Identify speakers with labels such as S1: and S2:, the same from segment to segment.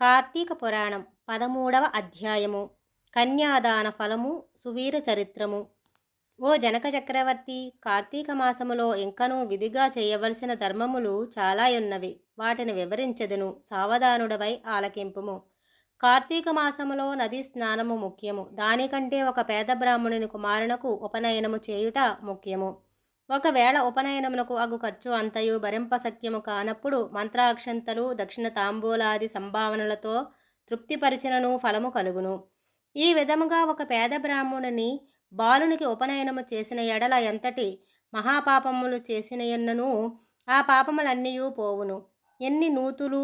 S1: కార్తీక పురాణం పదమూడవ అధ్యాయము. కన్యాదాన ఫలము సువీర చరిత్రము. ఓ జనక చక్రవర్తి కార్తీక మాసములో ఇంకనూ విధిగా చేయవలసిన ధర్మములు చాలా ఉన్నవి. వాటిని వివరించదును సావధానుడవై ఆలకింపుము. కార్తీక మాసములో నదీ స్నానము ముఖ్యము. దానికంటే ఒక పేద బ్రాహ్మణుని కుమారునకు ఉపనయనము చేయుట ముఖ్యము. ఒకవేళ ఉపనయనమునకు అగు ఖర్చు అంతయు భరింపశక్యము కానప్పుడు మంత్రాక్షంతలు దక్షిణ తాంబూలాది సంభావనలతో తృప్తిపరిచినను ఫలము కలుగును. ఈ విధముగా ఒక పేద బ్రాహ్మణుని బాలునికి ఉపనయనము చేసిన ఎడల ఎంతటి మహాపాపములు చేసిన ఎన్నను ఆ పాపములన్నీ పోవును. ఎన్ని నూతులు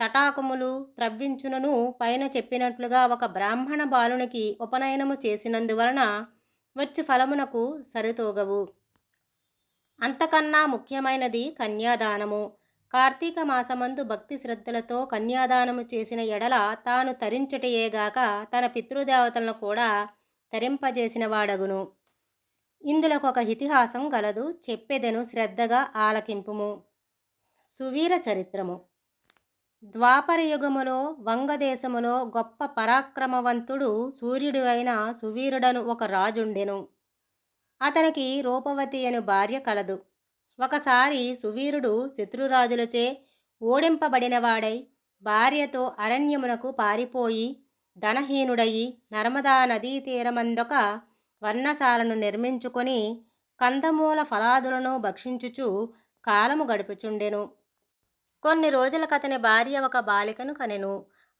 S1: తటాకములు త్రవ్వించునను పైన చెప్పినట్లుగా ఒక బ్రాహ్మణ బాలునికి ఉపనయనము చేసినందువలన వచ్చి ఫలమునకు సరితూగవు. అంతకన్నా ముఖ్యమైనది కన్యాదానము. కార్తీక మాసమందు భక్తి శ్రద్ధలతో కన్యాదానము చేసిన ఎడల తాను తరించటయేగాక తన పితృదేవతలను కూడా తరింపజేసిన వాడగును ఇందులో ఒక ఇతిహాసం గలదు చెప్పెదెను శ్రద్ధగా ఆలకింపుము. సువీర చరిత్రము. ద్వాపర యుగములో వంగదేశములో గొప్ప పరాక్రమవంతుడు సూర్యుడు అయిన సువీరుడను ఒక రాజుండెను. అతనికి రూపవతి అను భార్య కలదు. ఒకసారి సువీరుడు శత్రురాజులచే ఓడింపబడినవాడై భార్యతో అరణ్యమునకు పారిపోయి ధనహీనుడయి నర్మదా నదీ తీరమందొక వర్ణశాలను నిర్మించుకొని కందమూల ఫలాదులను భక్షించుచు కాలము గడుపుచుండెను. కొన్ని రోజులకు అతని భార్య ఒక బాలికను కనెను.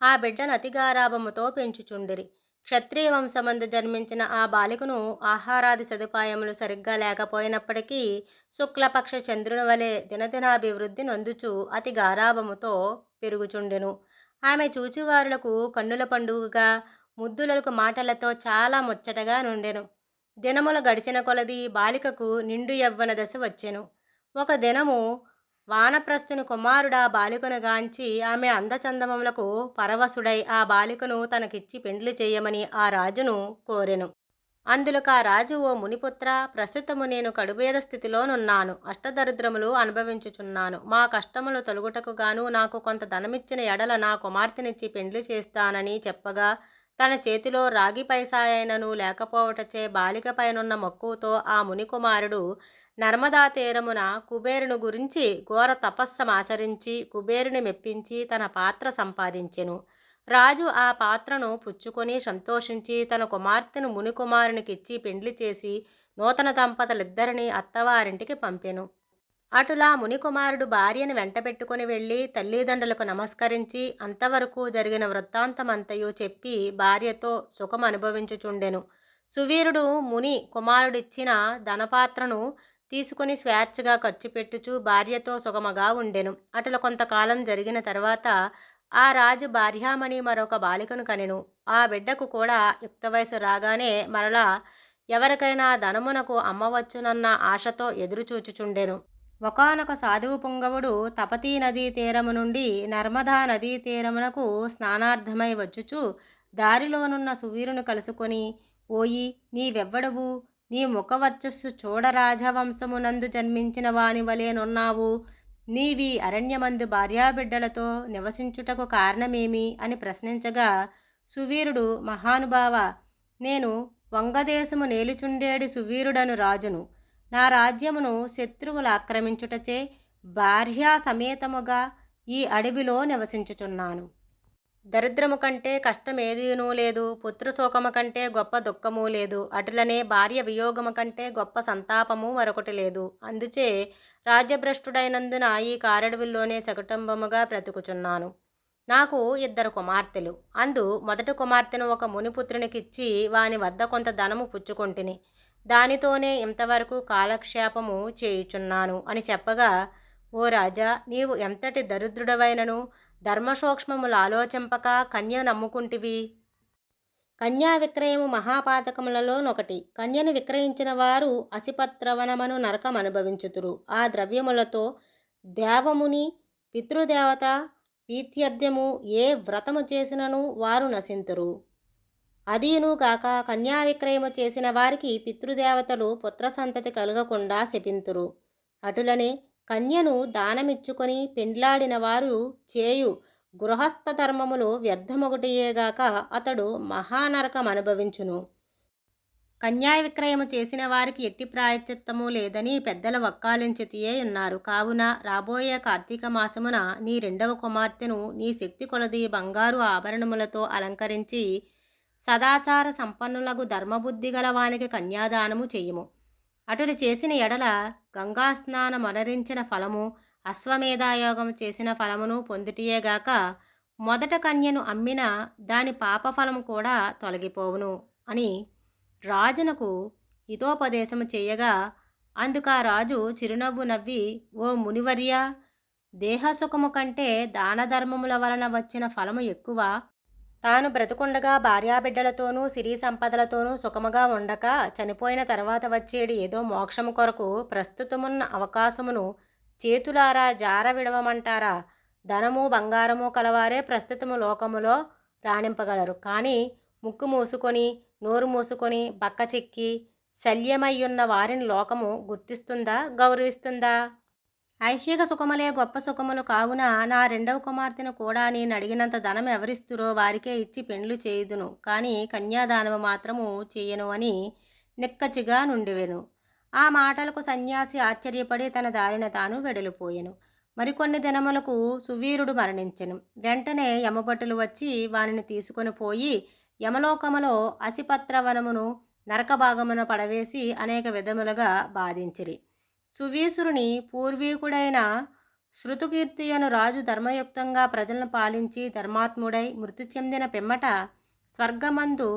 S1: ఆ బిడ్డను అతిగారాభముతో పెంచుచుండిరి. క్షత్రియ వంశమందు జన్మించిన ఆ బాలికను ఆహారాది సదుపాయములు సరిగ్గా లేకపోయినప్పటికీ శుక్లపక్ష చంద్రుని వలె దినదినాభివృద్ధి నొందుచు అతి గారాభముతో పెరుగుచుండెను. ఆమె చూచివారులకు కన్నుల పండుగగా ముద్దులకు మాటలతో చాలా ముచ్చటగా నుండెను. దినముల గడిచిన కొలది బాలికకు నిండు యవ్వన దశ వచ్చెను. ఒక దినము వానప్రస్థుని కుమారుడా బాలికను గాంచి ఆమె అందచందమములకు పరవశుడై ఆ బాలికను తనకిచ్చి పెండ్లి చేయమని ఆ రాజును కోరెను. అందులో ఆ రాజు ఓ మునిపుత్ర ప్రస్తుతము నేను కడుబేద స్థితిలోనున్నాను. అష్టదరిద్రములు అనుభవించుచున్నాను. మా కష్టములు తొలగుటకు గాను నాకు కొంత ధనమిచ్చిన ఎడల నా కుమార్తెనిచ్చి పెండ్లి చేస్తానని చెప్పగా తన చేతిలో రాగి పైసాయనను లేకపోవటచే బాలిక పైనున్న మక్కువతో ఆ మునికుమారుడు నర్మదా తీరమున కుబేరుని గురించి ఘోర తపస్సమాచరించి కుబేరుని మెప్పించి తన పాత్ర సంపాదించెను. రాజు ఆ పాత్రను పుచ్చుకొని సంతోషించి తన కుమార్తెను మునికుమారునికిచ్చి పెండ్లి చేసి నూతన దంపతులిద్దరిని అత్తవారింటికి పంపెను. అటులా మునికుమారుడు భార్యను వెంటబెట్టుకుని వెళ్ళి తల్లిదండ్రులకు నమస్కరించి అంతవరకు జరిగిన వృత్తాంతమంతయు చెప్పి భార్యతో సుఖం అనుభవించుచుండెను. సువీరుడు ముని కుమారుడిచ్చిన ధనపాత్రను తీసుకుని స్వేచ్ఛగా ఖర్చు పెట్టుచు భార్యతో సుగమగా ఉండెను. అటుల కొంతకాలం జరిగిన తర్వాత ఆ రాజు భార్యామణి మరొక బాలికను కనెను. ఆ బిడ్డకు కూడా యుక్త వయసు రాగానే మరలా ఎవరికైనా ధనమునకు అమ్మవచ్చునన్న ఆశతో ఎదురుచూచుచుండెను. ఒకనొక సాధువు పుంగవుడు తపతీ నదీ తీరము నుండి నర్మదా నదీ తీరమునకు స్నానార్థమై వచ్చుచు దారిలోనున్న సువీరును కలుసుకొని ఓయి నీవెవ్వడవు? నీ ముఖవర్చస్సు చూడరాజవంశమునందు జన్మించిన వాని వలెనున్నావు నీవి అరణ్యమందు భార్యాబిడ్డలతో నివసించుటకు కారణమేమి? అని ప్రశ్నించగా సువీరుడు మహానుభావ నేను వంగదేశము నేలుచుండేడి సువీరుడను రాజును. నా రాజ్యమును శత్రువులు ఆక్రమించుటచే భార్యా సమేతముగా ఈ అడవిలో నివసించుచున్నాను. దరిద్రము కంటే కష్టమేదీనూ లేదు పుత్రశోకము కంటే గొప్ప దుఃఖము లేదు అటులనే భార్య వియోగము కంటే గొప్ప సంతాపము మరొకటి లేదు. అందుచే రాజ్యభ్రష్టుడైనందున ఈ కారడవిలోనే సకుటుంబముగా బ్రతుకుచున్నాను. నాకు ఇద్దరు కుమార్తెలు. అందు మొదటి కుమార్తెను ఒక మునిపుత్రునికిచ్చి వాని వద్ద కొంత ధనము పుచ్చుకొంటిని. దానితోనే ఇంతవరకు కాలక్షేపము చేయుచున్నాను అని చెప్పగా ఓ రాజా నీవు ఎంతటి దరిద్రుడవైనను ధర్మసూక్ష్మములు ఆలోచింపక కన్య నమ్ముకుంటివి? కన్యా విక్రయము మహాపాతకములలోనొకటి. కన్యను విక్రయించిన వారు అసిపత్రవనమను నరకం అనుభవించుతురు ఆ ద్రవ్యములతో దేవముని పితృదేవత పీత్యర్థ్యము ఏ వ్రతము చేసినను వారు నశింతురు. అదీను కాక కన్యా విక్రయము చేసిన వారికి పితృదేవతలు పుత్ర సంతతి కలగకుండా శపింతురు. అటులనే కన్యను దానమిచ్చుకొని పెండ్లాడిన వారు చేయు గృహస్థ ధర్మములు వ్యర్థమొకటియేగాక అతడు మహానరకం అనుభవించును. కన్యా విక్రయము చేసిన వారికి ఎట్టి ప్రాయశ్చిత్తము లేదని పెద్దల వక్కాలించితియే ఉన్నారు. కావున రాబోయే కార్తీక మాసమున నీ రెండవ కుమార్తెను నీ శక్తి కొలది బంగారు ఆభరణములతో అలంకరించి సదాచార సంపన్నులకు ధర్మబుద్ధి గలవానికి కన్యాదానము చేయము. అటుడు చేసిన ఎడల గంగా స్నానమనరించిన ఫలము అశ్వమేధాయోగం చేసిన ఫలమును పొందుటియేగాక మొదట కన్యను అమ్మిన దాని పాపఫలము కూడా తొలగిపోవును అని రాజునకు హితోపదేశము చేయగా అందుకా రాజు చిరునవ్వు నవ్వి ఓ మునివర్య దేహసుఖము కంటే దానధర్మముల వలన వచ్చిన ఫలము ఎక్కువ. తాను బ్రతుకుండగా భార్యాబిడ్డలతోనూ సిరి సంపదలతోనూ సుఖముగా ఉండక చనిపోయిన తర్వాత వచ్చేడు ఏదో మోక్షము కొరకు ప్రస్తుతమున్న అవకాశమును చేతులారా జార విడవమంటారా ధనము బంగారము కలవారే ప్రస్తుతము లోకములో రాణింపగలరు. కానీ ముక్కు మూసుకొని నోరు మూసుకొని బక్క చెక్కి శల్యమయ్యున్న వారిని లోకము గుర్తిస్తుందా గౌరవిస్తుందా? ఐహిక సుఖములే గొప్ప సుఖములు కావున నా రెండవ కుమార్తెను కూడా నేను అడిగినంత ధనం ఎవరిస్తురో వారికే ఇచ్చి పెండ్లు చేయుదును. కానీ కన్యాదానము మాత్రము చేయను అని నిక్కచిగా నుండివెను. ఆ మాటలకు సన్యాసి ఆశ్చర్యపడి తన దారిన తాను వెడలిపోయెను. మరికొన్ని దినములకు సువీరుడు మరణించెను. వెంటనే యమభటులు వచ్చి వానిని తీసుకొని పోయి యమలోకములో అసిపత్రవనమును నరకభాగమున పడవేసి అనేక విధములుగా బాధించిరి. సువీసురుని పూర్వీకుడైన శృతుకీర్తియను రాజు ధర్మయుక్తంగా ప్రజలను పాలించి ధర్మాత్ముడై మృతి చెందిన పిమ్మట స్వర్గమందు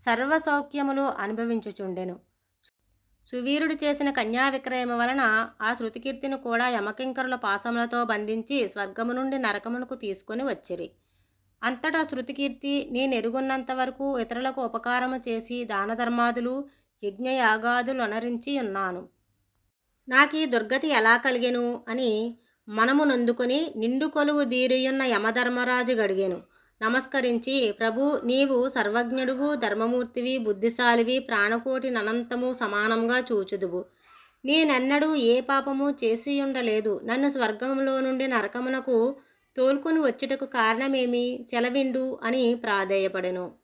S1: సర్వసౌఖ్యములు అనుభవించుచుండెను. సువీరుడు చేసిన కన్యా విక్రయము వలన ఆ శృతికీర్తిని కూడా యమకింకరుల పాసములతో బంధించి స్వర్గము నుండి నరకమునకు తీసుకొని వచ్చిరి. అంతటా శృతికీర్తి నేనెరుగున్నంత వరకు ఇతరులకు ఉపకారము చేసి దానధర్మాదులు యజ్ఞయాగాదులు అనరించి ఉన్నాను నాకు ఈ దుర్గతి ఎలా కలిగెను? అని మనము నొందుకొని నిండు కొలువు దీరియున్న యమధర్మరాజు గడిగాను. నమస్కరించి ప్రభు నీవు సర్వజ్ఞుడువు ధర్మమూర్తివి బుద్ధిశాలివి ప్రాణకోటి అనంతము సమానంగా చూచుదువు. నేనెన్నడూ ఏ పాపము చేసి ఉండలేదు నన్ను స్వర్గంలో నుండి నరకమునకు తోల్కొని వచ్చుటకు కారణమేమి? చెలవిండు అని ప్రాధేయపడెను.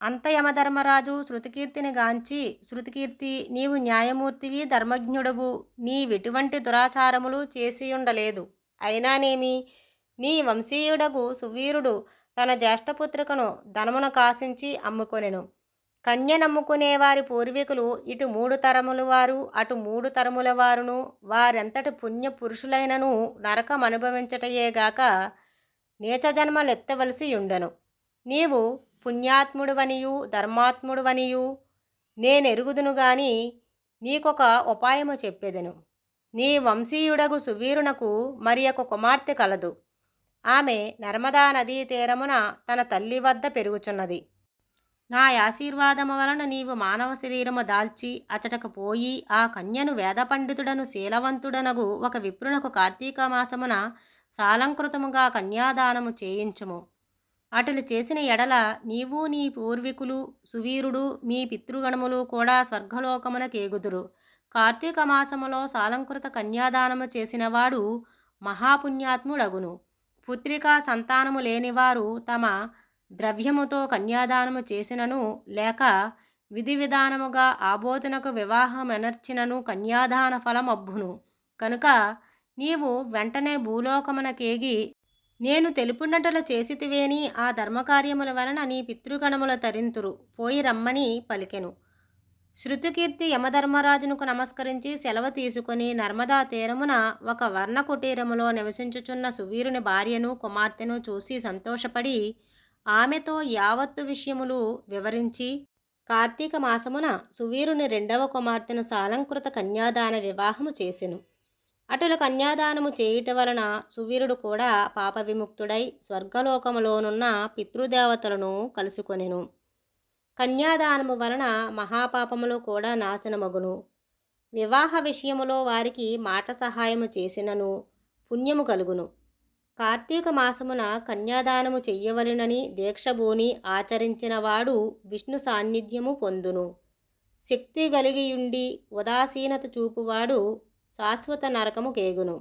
S1: అంత యమధర్మరాజు శృతికీర్తిని గాంచి శృతికీర్తి నీవు న్యాయమూర్తివి ధర్మజ్ఞుడవు. నీవెటువంటి దురాచారములు చేసియుండలేదు. అయినానేమి నీ వంశీయుడగు సువీరుడు తన జ్యేష్ఠపుత్రికను ధనమున కాసించి అమ్ముకొనెను. కన్య నమ్ముకునే వారి పూర్వీకులు ఇటు మూడు తరముల వారు అటు మూడు తరముల వారును వారెంతటి పుణ్య పురుషులైనను నరకం అనుభవించటయేగాక నీచ జన్మలెత్తవలసి ఉండెను నీవు పుణ్యాత్ముడువనియు ధర్మాత్ముడువనియు నేనెరుగుదును గాని నీకొక ఉపాయము చెప్పేదను. నీ వంశీయుడగు సువీరునకు మరి ఒక కుమార్తె కలదు. ఆమె నర్మదా నదీ తీరమున తన తల్లి వద్ద పెరుగుచున్నది. నా ఆశీర్వాదము వలన నీవు మానవ శరీరము దాల్చి అచటకు పోయి ఆ కన్యను వేద పండితుడను శీలవంతుడనగు ఒక విప్రునకు కార్తీక మాసమున సాలంకృతముగా కన్యాదానము చేయించుము. అటులు చేసిన ఎడల నీవు నీ పూర్వీకులు సువీరుడు మీ పితృగణములు కూడా స్వర్గలోకమున కేగుదురు కార్తీక మాసములో సాలంకృత కన్యాదానము చేసినవాడు మహాపుణ్యాత్ముడగును. పుత్రికా సంతానము లేనివారు తమ ద్రవ్యముతో కన్యాదానము చేసినను లేక విధి విధానముగా ఆబోధనకు వివాహమెనర్చినను కన్యాదాన ఫలమబ్బును. కనుక నీవు వెంటనే భూలోకమునకేగి నేను తెలుపునటలు చేసితివేని ఆ ధర్మకార్యముల వలన నీ పితృగణముల తరింతురు. పోయి రమ్మని పలికెను. శృతికీర్తి యమధర్మరాజునకు నమస్కరించి సెలవు తీసుకుని నర్మదా తీరమున ఒక వర్ణ కుటీరములో నివసించుచున్న సువీరుని భార్యను కుమార్తెను చూసి సంతోషపడి ఆమెతో యావత్తు విషయములు వివరించి కార్తీక మాసమున సువీరుని రెండవ కుమార్తెను సాలంకృత కన్యాదాన వివాహము చేసెను. అటుల కన్యాదానము చేయుట వలన సువీరుడు కూడా పాప విముక్తుడై స్వర్గలోకములోనున్న పితృదేవతలను కలుసుకొనెను. కన్యాదానము వలన మహాపాపములు కూడా నాశనమగును. వివాహ విషయములో వారికి మాట సహాయము చేసినను పుణ్యము కలుగును. కార్తీక మాసమున కన్యాదానము చెయ్యవలెనని దీక్షభూని ఆచరించినవాడు విష్ణు సాన్నిధ్యము పొందును. శక్తి కలిగియుండి ఉదాసీనత చూపువాడు శాశ్వత నరకము కేగును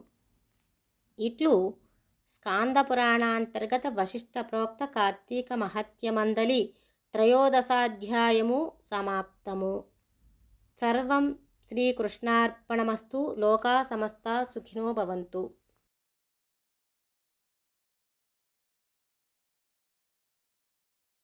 S1: ఇట్లు స్కాంద పురాణాంతర్గత వశిష్ఠ ప్రోక్త కార్తీక మహత్యమందలి త్రయోదశాధ్యాయము సమాప్తము సర్వం శ్రీకృష్ణార్పణమస్తు లోకా సమస్త సుఖినో భవంతు